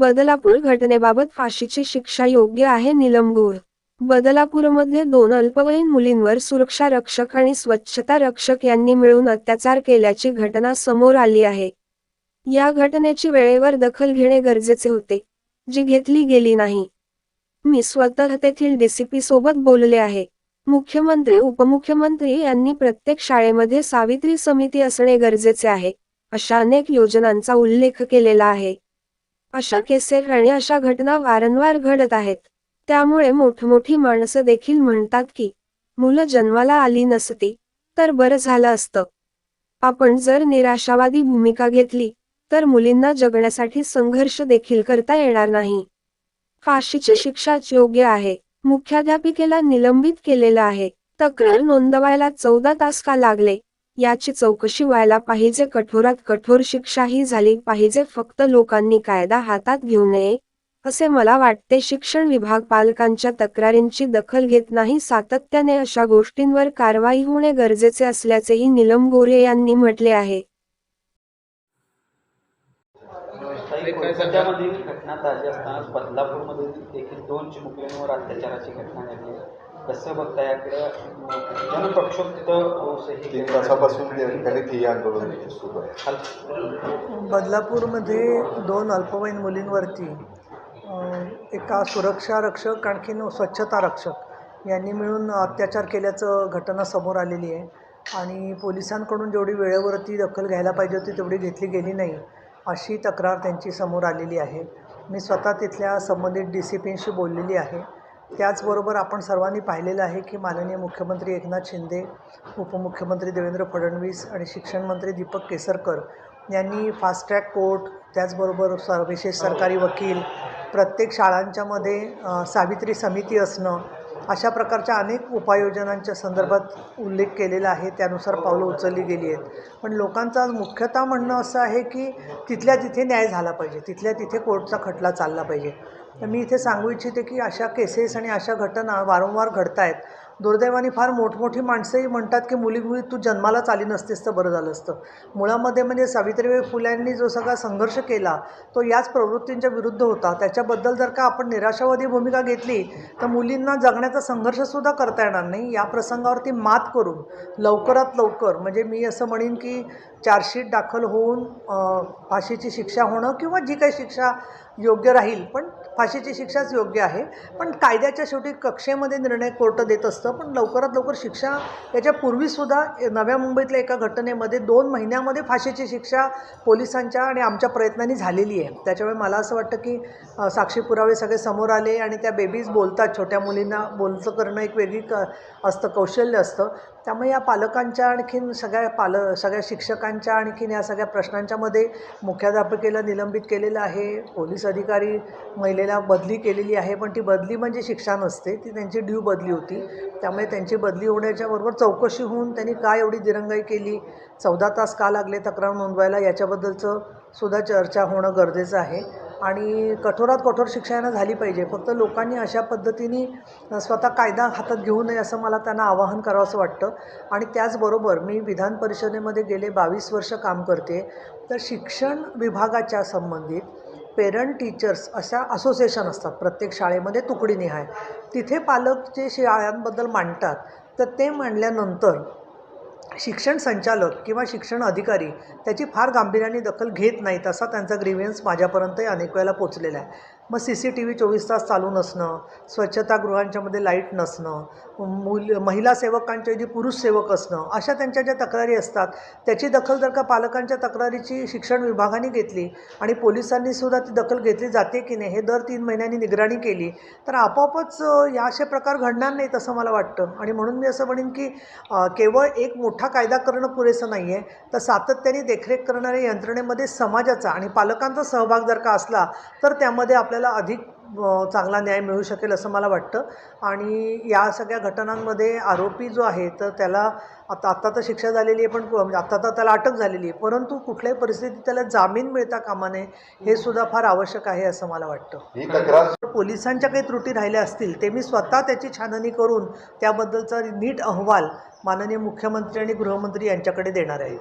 बदलापूर घटनेबाबत फाशीची शिक्षा योग्य आहे निलंबूर बदलापूरमध्ये दोन अल्पवयीन मुलींवर सुरक्षा रक्षक आणि स्वच्छता रक्षक यांनी मिळून अत्याचार केल्याची घटना समोर आली आहे. या घटनेची वेळेवर दखल घेणे गरजेचे होते जी घेतली गेली नाही. मी स्वतः तेथील डीसीपी सोबत बोलले आहे. मुख्यमंत्री उपमुख्यमंत्री यांनी प्रत्येक शाळेमध्ये सावित्री समिती असणे गरजेचे आहे अशा अनेक योजनांचा उल्लेख केलेला आहे. अशा केसेस आणि अशा घटना वारंवार घडत आहेत. त्यामुळे मोठमोठी माणसं देखील म्हणतात की मुलं जन्माला आली नसती तर बरं झालं असतं. आपण जर निराशावादी भूमिका घेतली तर मुलींना जगण्यासाठी संघर्ष देखील करता येणार नाही. फाशीची शिक्षाच योग्य आहे. मुख्याध्यापिकेला निलंबित केलेलं आहे. तक्रार नोंदवायला चौदा तास का लागले? याची चौकशी व्हायला पाहिजे. कठोरात कठोर शिक्षा ही झाली पाहिजे. फक्त लोकांनी कायदा हातात घेऊ नये असे मला वाटते. शिक्षण विभाग पालकांच्या तक्रारींची दखल घेत नाही. सातत्याने अशा गोष्टींवर कारवाई होणे गरजेचे असल्याचेही निलम गोरे यांनी म्हटले आहे. घटना ताजी असतानाच बदलापूरमध्ये देखील दोन चिमुकल्यांवर अत्याचाराची घटना घडली. आहे. कसं बघता याकडे? जनप्रक्षुब्ध होऊस तीन तासापासून आंदोलन सुरू आहे. बदलापूरमध्ये दोन अल्पवयीन मुलींवरती एका सुरक्षा रक्षक आणखीन स्वच्छता रक्षक यांनी मिळून अत्याचार केल्याचं घटना समोर आलेली आहे. आणि पोलिसांकडून जेवढी वेळेवरती दखल घ्यायला पाहिजे होती तेवढी घेतली गेली नाही अशी तक्रार त्यांची समोर आलेली आहे. मी स्वतः तिथल्या संबंधित डी सी पींशी बोललेली आहे. त्याचबरोबर आपण सर्वांनी पाहिलेलं आहे की माननीय मुख्यमंत्री एकनाथ शिंदे उपमुख्यमंत्री देवेंद्र फडणवीस आणि शिक्षणमंत्री दीपक केसरकर यांनी फास्ट ट्रॅक कोर्ट त्याचबरोबर स विशेष सरकारी वकील प्रत्येक शाळांच्यामध्ये सावित्री समिती असणं अशा प्रकारच्या अनेक उपाययोजनांच्या संदर्भात उल्लेख केलेला आहे. त्यानुसार पावलं उचलली गेली आहेत. पण लोकांचं आज मुख्यतः म्हणणं असं आहे की तिथल्या तिथे न्याय झाला पाहिजे. तिथल्या तिथे कोर्टचा खटला चालला पाहिजे. तर मी इथे सांगू इच्छिते की अशा केसेस आणि अशा घटना वारंवार घडत आहेत दुर्दैवाने फार मोठमोठी माणसंही म्हणतात की मुली मुली तू जन्मालाच आली नसतेस तर बरं झालं असतं मुळामध्ये म्हणजे सावित्रीबाई फुल्यांनी जो सगळा संघर्ष केला तो याच प्रवृत्तींच्या विरुद्ध होता. त्याच्याबद्दल जर का आपण निराशावादी भूमिका घेतली तर मुलींना जगण्याचा संघर्षसुद्धा करता येणार नाही. या प्रसंगावरती मात करून लवकरात लवकर म्हणजे मी असं म्हणेन की चार्जशीट दाखल होऊन फाशीची शिक्षा होणं किंवा जी काही शिक्षा योग्य राहील पण फाशीची शिक्षाच योग्य आहे. पण कायद्याच्या शेवटी कक्षेमध्ये निर्णय कोर्ट देत असतं. पण लवकरात लवकर शिक्षा याच्यापूर्वीसुद्धा नव्या मुंबईतल्या एका घटनेमध्ये दोन महिन्यामध्ये फाशीची शिक्षा पोलिसांच्या आणि आमच्या प्रयत्नांनी झालेली आहे. त्याच्यामुळे मला असं वाटतं की साक्षी पुरावे सगळे समोर आले आणि त्या बेबीज बोलतात छोट्या मुलींना बोलचं करणं एक वेगळी क असतं कौशल्य असतं. त्यामुळे या पालकांच्या आणखीन सगळ्या पाल सगळ्या शिक्षकांच्या आणखीन या सगळ्या प्रश्नांच्यामध्ये मुख्याध्यापिकेला निलंबित केलेलं आहे पोलीस अधिकारी महिलेला बदली केलेली आहे पण ती बदली म्हणजे शिक्षा नसते ती त्यांची ड्यू बदली होती. त्यामुळे त्यांची बदली होण्याच्या बरोबर चौकशी होऊन त्यांनी काय एवढी दिरंगाई केली? चौदा तास का लागले तक्रार नोंदवायला? याच्याबद्दलचं सुद्धा चर्चा होणं गरजेचं आहे. आणि कठोरात कठोर शिक्षा यांना झाली पाहिजे. फक्त लोकांनी अशा पद्धतीने स्वतः कायदा हातात घेऊ नये असं मला त्यांना आवाहन करावं असं वाटतं. आणि त्याचबरोबर मी विधान परिषदेमध्ये गेले बावीस वर्ष काम करते. तर शिक्षण विभागाच्या संबंधित पेरंट टीचर्स अशा असोसिएशन असतात. प्रत्येक शाळेमध्ये तुकडीनिहाय तिथे पालक जे शाळांबद्दल मांडतात तर ते मांडल्यानंतर शिक्षण संचालक किंवा शिक्षण अधिकारी त्याची फार गांभीर्याने दखल घेत नाहीत असा त्यांचा ग्रीव्हियन्स माझ्यापर्यंतही अनेक वेळेला पोचलेला आहे. मग सी सी टी व्ही चोवीस तास चालू नसणं स्वच्छतागृहांच्यामध्ये लाइट नसणं मूल महिला सेवकांच्या जे पुरुष सेवक असणं अशा त्यांच्या ज्या तक्रारी असतात त्याची दखल जर का पालकांच्या तक्रारीची शिक्षण विभागाने घेतली आणि पोलिसांनी सुद्धा ती दखल घेतली जाते की नाही हे दर तीन महिन्यांनी निगराणी केली तर आपोआपच या असे प्रकार घडणार नाहीत असं मला वाटतं. आणि म्हणून मी असं म्हणेन की केवळ एक मोठं मोठा कायदा करणं पुरेसं नाही आहे तर सातत्याने देखरेख करणाऱ्या यंत्रणेमध्ये समाजाचा आणि पालकांचा सहभाग जर का असला तर त्यामध्ये आपल्याला अधिक चांगला न्याय मिळू शकेल असं मला वाटतं. आणि या सगळ्या घटनांमध्ये आरोपी जो आहे तर त्याला आता आत्ता तर शिक्षा झालेली आहे पण म्हणजे आत्ता तर त्याला अटक झालेली आहे. परंतु कुठल्याही परिस्थितीत त्याला जामीन मिळता कामा नये हे सुद्धा फार आवश्यक आहे असं मला वाटतं. पोलिसांच्या काही त्रुटी राहिल्या असतील ते मी स्वतः त्याची छाननी करून त्याबद्दलचा नीट अहवाल माननीय मुख्यमंत्री आणि गृहमंत्री यांच्याकडे देणार आहे.